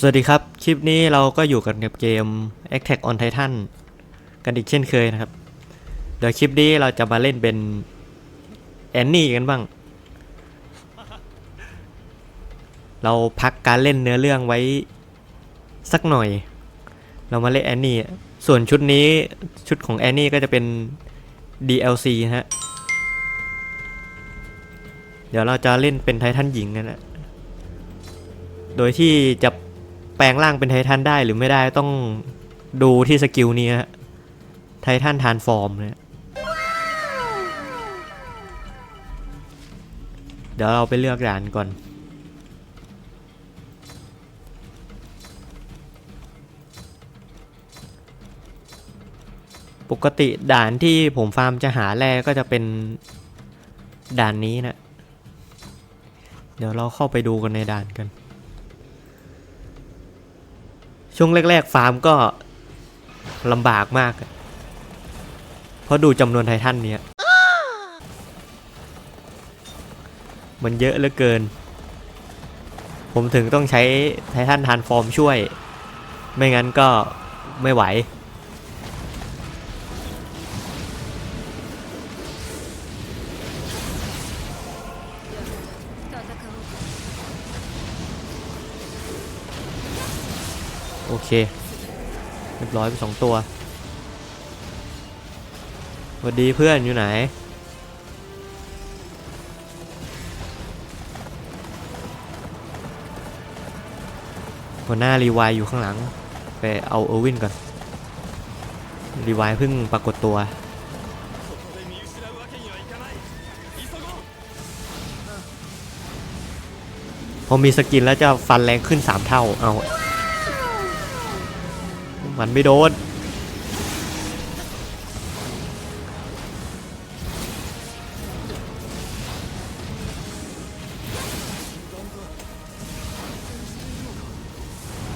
สวัสดีครับ คลิปนี้เราก็อยู่กันกับเกม Attack on Titan กันอีกเช่นเคยนะครับ เดี๋ยวคลิปนี้เราจะมาเล่นเป็นแอนนี่กันบ้าง เราพักการเล่นเนื้อเรื่องไว้สักหน่อย เรามาเล่นแอนนี่ ส่วนชุดนี้ชุดของแอนนี่ก็จะเป็น DLC ฮะ เดี๋ยวเราจะเล่นเป็นไททันหญิงกันนะโดยที่จะ แปลงร่างเป็นไททันได้หรือไม่ได้ต้องดูที่สกิลนี้ฮะไททันทานฟอร์มเนี่ยเดี๋ยวเราไปเลือกด่านก่อน ปกติด่านที่ผมฟาร์มจะหาแร่ก็จะเป็นด่านนี้นะ เดี๋ยวเราเข้าไปดูกันในด่านกัน ช่วงแรก ๆ ฟาร์มก็ลำบากมาก เพราะดูจำนวนไททันเนี่ย มันเยอะเหลือเกิน ผมถึงต้องใช้ไททันทานฟอร์มช่วย ไม่งั้นก็ไม่ไหว เคเรียบร้อยไปสองตัวสวัสดีเพื่อนอยู่ไหน หัวหน้ารีวายอยู่ข้างหลัง ไปเอาเออร์วินก่อน รีวายเพิ่งปรากฏตัวพอมีสกินแล้วจะฟันแรงขึ้น 3 เท่า เอา มันไม่โดน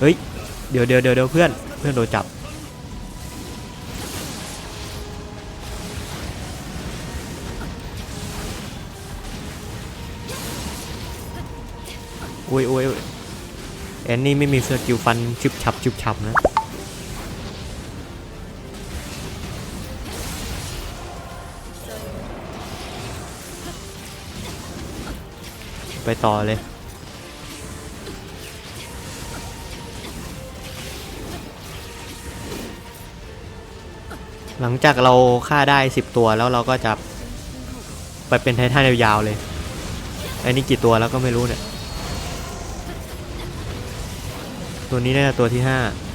เฮ้ย เดี๋ยวเดี๋ยวเดี๋ยวเพื่อน เพื่อนโดนจับอุ้ยอุ้ยอุ๊ยแอนนี่ไม่มีสกิลฟันชุบฉับชุบฉับนะ ไปต่อเลย หลังจากเราฆ่าได้ 10 ตัวแล้วเราก็จะไปเป็นไททันยาวๆเลย อันนี้กี่ตัวแล้วก็ไม่รู้เนี่ย ตัวนี้น่าจะตัวที่ 5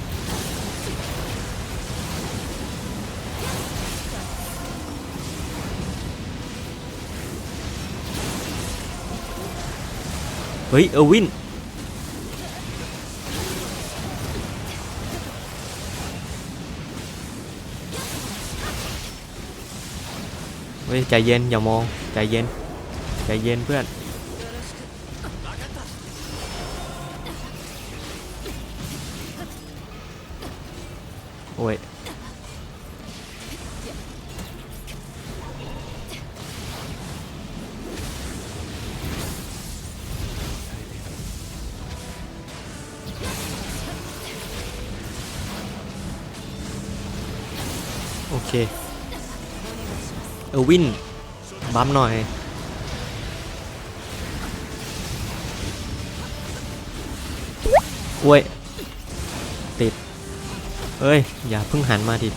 เฮ้ยเออร์วินเฮ้ยใจเย็นอย่ามองใจเย็นใจเย็นเพื่อน เคเออวินบัมหน่อยโอ้ยติดเอ้ย อย่าเพิ่งหันมาดิ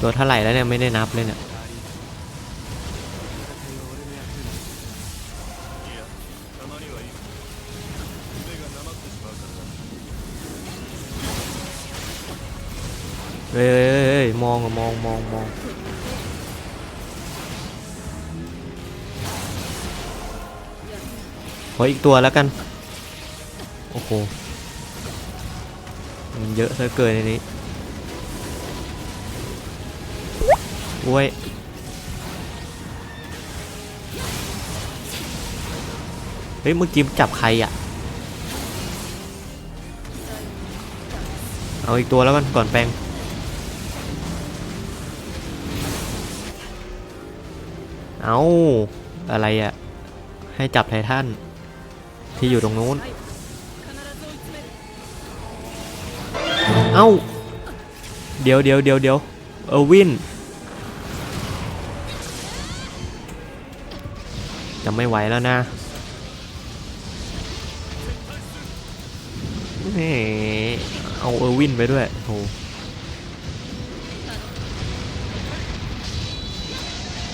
ตัวเท่าไหร่แล้วเนี่ย ไม่ได้นับเลยเนี่ย ฮ้ยเฮ้ยมองอะมองมองมองขออีกตัวแล้วกัน โอ้โห มันเยอะซะเกินในนี้โว้ยเฮ้ยเมื่อกี้จับใครอะ เอาอีกตัวแล้วกันก่อนแปลง เอาอะไรอะให้จับไททันที่อยู่ตรงนู้น เอ้า เดี๋ยวเดี๋ยวเดี๋ยวเดี๋ยวเออวินจะไม่ไหวแล้วนะแหมเอาเออร์วินไปด้วยโห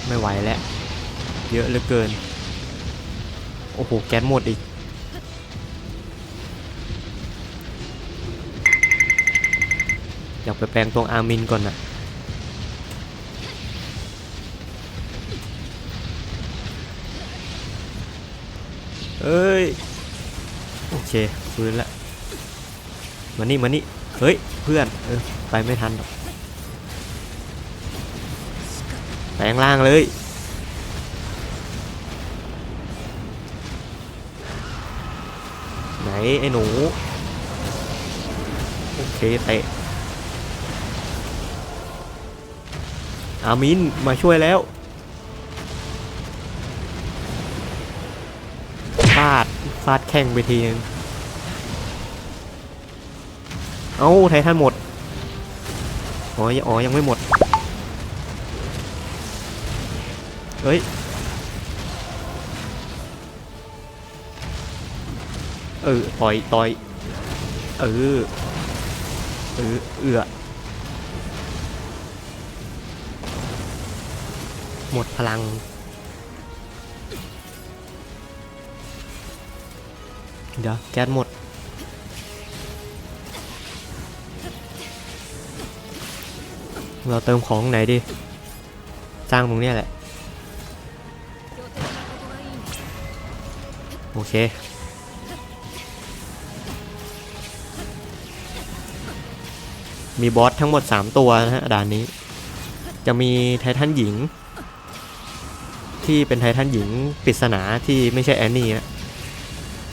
ไม่ไหวแล้ว เยอะเหลือเกิน โอ้โห แก๊สหมดอีก อยากไปแปลงตรงอาร์มินก่อนนะเอ้ย โอเคฟื้นละมานี่มานี่ เฮ้ย เพื่อน เออ ไปไม่ทันหรอกแปลงล่างเลย ไหนไอ้หนู โอเคเตะอามินมาช่วยแล้วฟาดฟาดแข่งไปทีนึงเอาไททันหมด อ๋อยอ๋อ ยังไม่หมด เฮ้ย ออต่อยต่อยเออเออเอือหมดพลัง เดี๋ยวแก๊สหมด เราเติมของไหนดีสร้างตรงนี้แหละ โอเค มีบอสทั้งหมด 3 ตัวนะฮะด่านนี้ จะมีไททันหญิง ที่เป็นไททันหญิงปริศนาที่ไม่ใช่แอนนี่นะ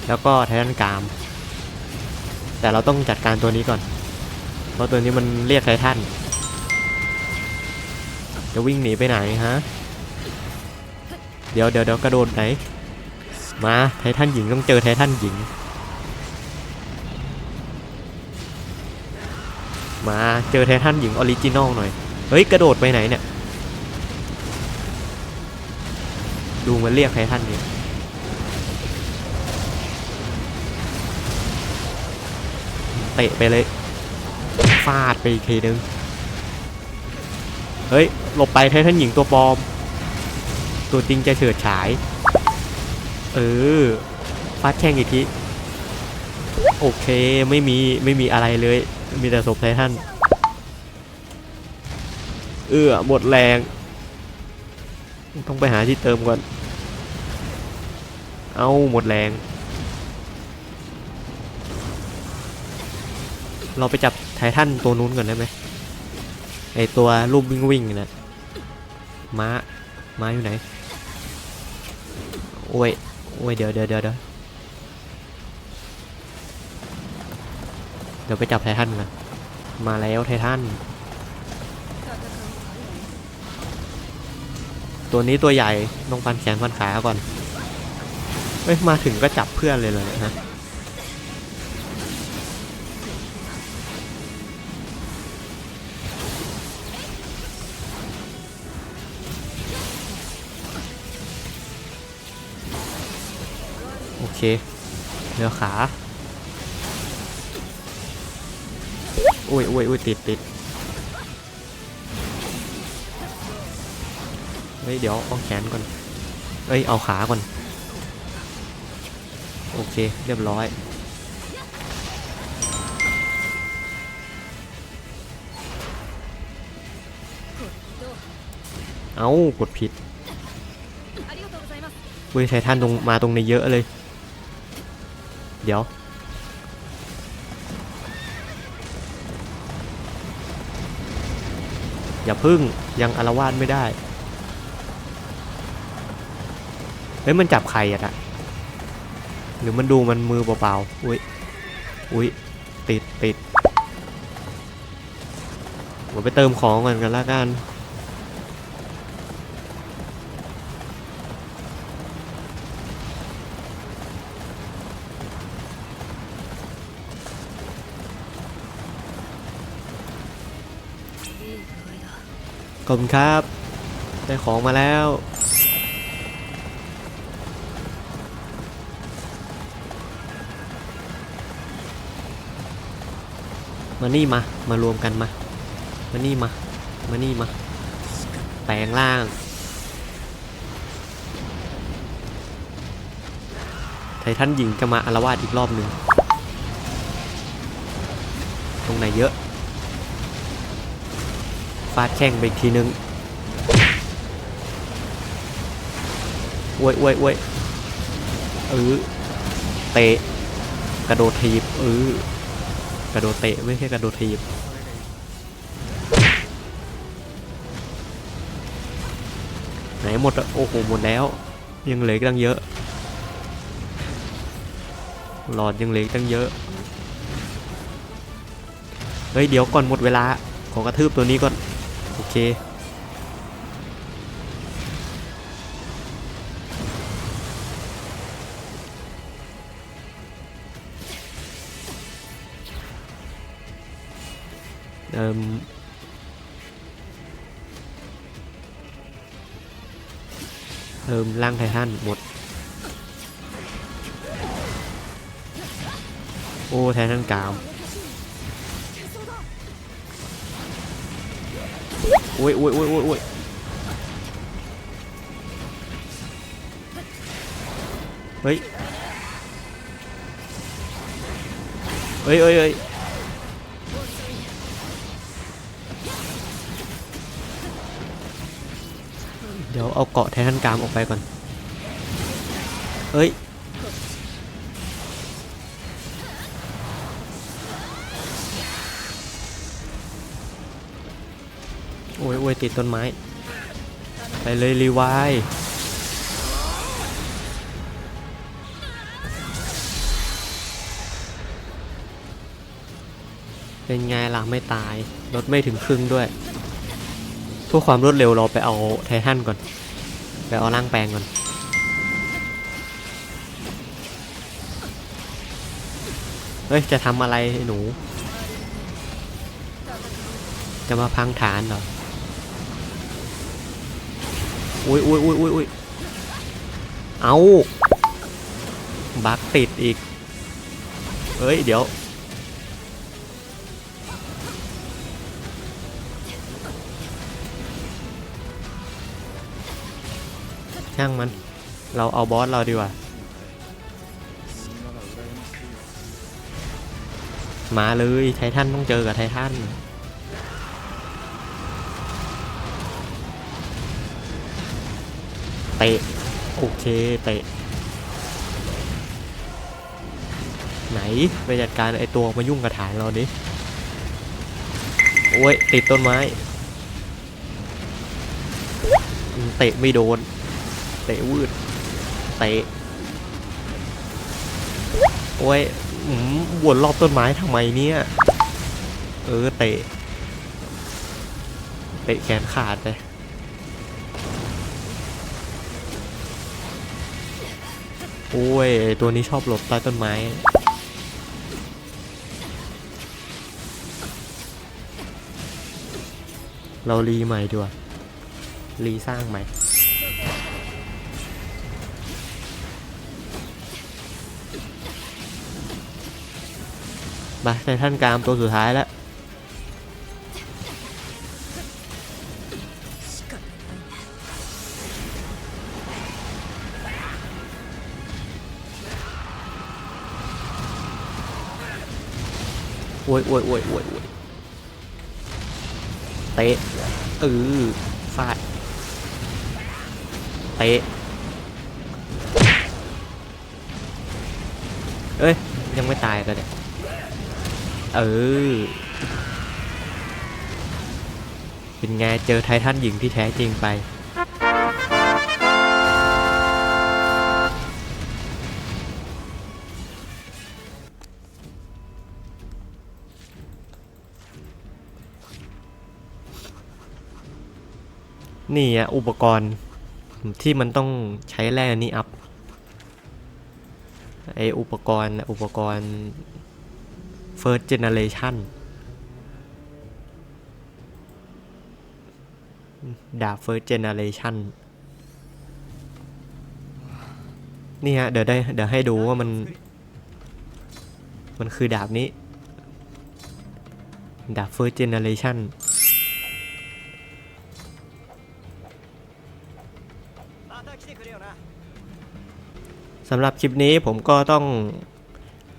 แล้วก็ไททันกาม แต่เราต้องจัดการตัวนี้ก่อน เพราะตัวนี้มันเรียกไททันจะวิ่งหนีไปไหนฮะ เดี๋ยวเดี๋ยวเดี๋ยวกระโดดไหน มาไททันหญิงต้องเจอไททันหญิง มาเจอไททันหญิงออริจินอลหน่อย เฮ้ย กระโดดไปไหนเนี่ย ดูมันเรียกไททันเนี่ยเตะไปเลยฟาดไปอีกทีนึง เฮ้ย หลบไปไททันหญิงตัวปลอม ตัวจริงจะเฉิดฉาย เออฟาดแช่งอีกที โอเคไม่มีไม่มีอะไรเลย มีแต่ศพไททันเอื้อหมดแรง ต้องไปหาที่เติมก่อน เอาหมดแรง เราไปจับไททันตัวนู้นก่อนได้ไหมไอตัวรูปวิ่งวิ่งนะม้า ม้าอยู่ไหน โอ้ย โอ้ย เดี๋ยวเดี๋ยวเดี๋ยว เดี๋ยวไปจับไททันกันมาแล้วไททัน ตัวนี้ตัวใหญ่ต้องพันแขนพันขาก่อน เอ้ย มาถึงก็จับเพื่อนเลยเลยนะโอเคเหลือขา อุ้ยอุ้ยอุ้ยติดติดเฮ้ยเดี๋ยวเอาแขนก่อนเอ้ยเอาขาก่อน โอเคเรียบร้อย เอากดผิดเว้ยไททันตรงมาตรงในเยอะเลย เดี๋ยว อย่าพึ่งยังอารวาสไม่ได้เฮ้ยมันจับใครอะนะหรือมันดูมันมือเปล่าๆอุ้ยอุ้ยติดติดผมไปเติมของก่อนกันละกัน ขอบคุณครับ ได้ของมาแล้ว มานี่มา มารวมกันมา มานี่มา มานี่มา แปลงร่าง ไททันหญิงจะมาอารวาสอีกรอบหนึ่ง ตรงไหนเยอะ ฟาดแข้งไปอีกทีนึงโว้ยโว้ยโว้ยเออเตะ กระโดดทีบเออกระโดดเตะไม่ใช่กระโดดทีบไหนหมดอะโอ้โหหมดแล้ว ยังเหลือกตั้งเยอะ หลอดยังเหลือกตั้งเยอะเฮ้ยเดี๋ยวก่อนหมดเวลาขอกระทืบตัวนี้ก่อน เคเอ่มเอิ่มร่างไททันหมด โอ้ไททันกาม โอ้ยโอ้ยโอ้ยโอ้ยโอ้ยเฮ้ยเฮ้ยเฮ้ยเฮ้ยเดี๋ยวเอาเกาะไททันกามออกไปก่อนเฮ้ย อ้ยโอ้ยติดต้นไม้ ไปเลยรีไวายเป็นไงล่ะไม่ตายลดไม่ถึงครึ่งด้วยเพื่อความรวดเร็วเราไปเอาไททันก่อน ไปเอาร่างแปลงก่อน เฮ้ย จะทำอะไรหนู จะมาพังฐานเหรอ อุ้ยอุ้ยอุ้ยอุ้ยอุ้ยเอาบักติดอีก เฮ้ย เดี๋ยว ช่างมัน เราเอาบอสเราดีกว่า มาเลย ไททันต้องเจอกับไททัน เตะโอเคเตะไหนไปจัดการไอตัวมายุ่งกับฐานเราดิโอ้ยติดต้นไม้เตะไม่โดน เตะวืดเตะโอ้ยอืมวนรอบต้นไม้ทำไมเนี่ยเออเตะเตะแขนขาดเลย โอ้ย ตัวนี้ชอบหลบใต้ต้นไม้ เรารีใหม่ดีกว่า รีสร้างใหม่ มาในท่านกามตัวสุดท้ายแล้ว โอ้ยโอ้ยโอ้ยโอ้ยโอ้ยเตะเออฟาดเตะเอ้ย ยังไม่ตายกันเนี่ยเออ เป็นไงเจอไททันหญิงที่แท้จริงไป นี่อะอุปกรณ์ที่มันต้องใช้แร่นี่อัพไออุปกรณ์อุปกรณ์ first generation ดาบ first generation นี่ฮะ เดี๋ยวได้เดี๋ยวให้ดูว่ามัน มันคือดาบนี้ ดาบ first generation สำหรับคลิปนี้ผมก็ต้อง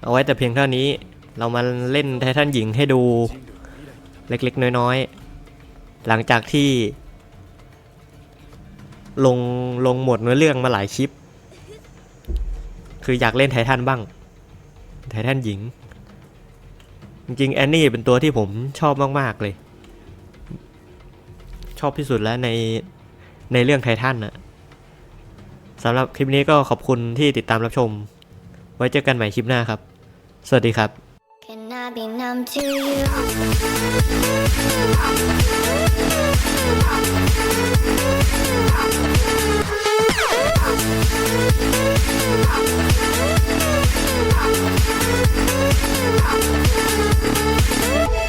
เอาไว้แต่เพียงเท่านี้ เรามาเล่นไททันหญิงให้ดูเล็กๆ น้อยๆ หลังจากที่ ลงลงหมดเนื้อเรื่องมาหลายคลิป คืออยากเล่นไททันบ้าง ไททันหญิง จริงๆแอนนี่เป็นตัวที่ผมชอบมากๆเลย ชอบที่สุดแล้วในในเรื่องไททันนะ สำหรับคลิปนี้ก็ขอบคุณที่ติดตามรับชม ไว้เจอกันใหม่คลิปหน้าครับ สวัสดีครับ I'm?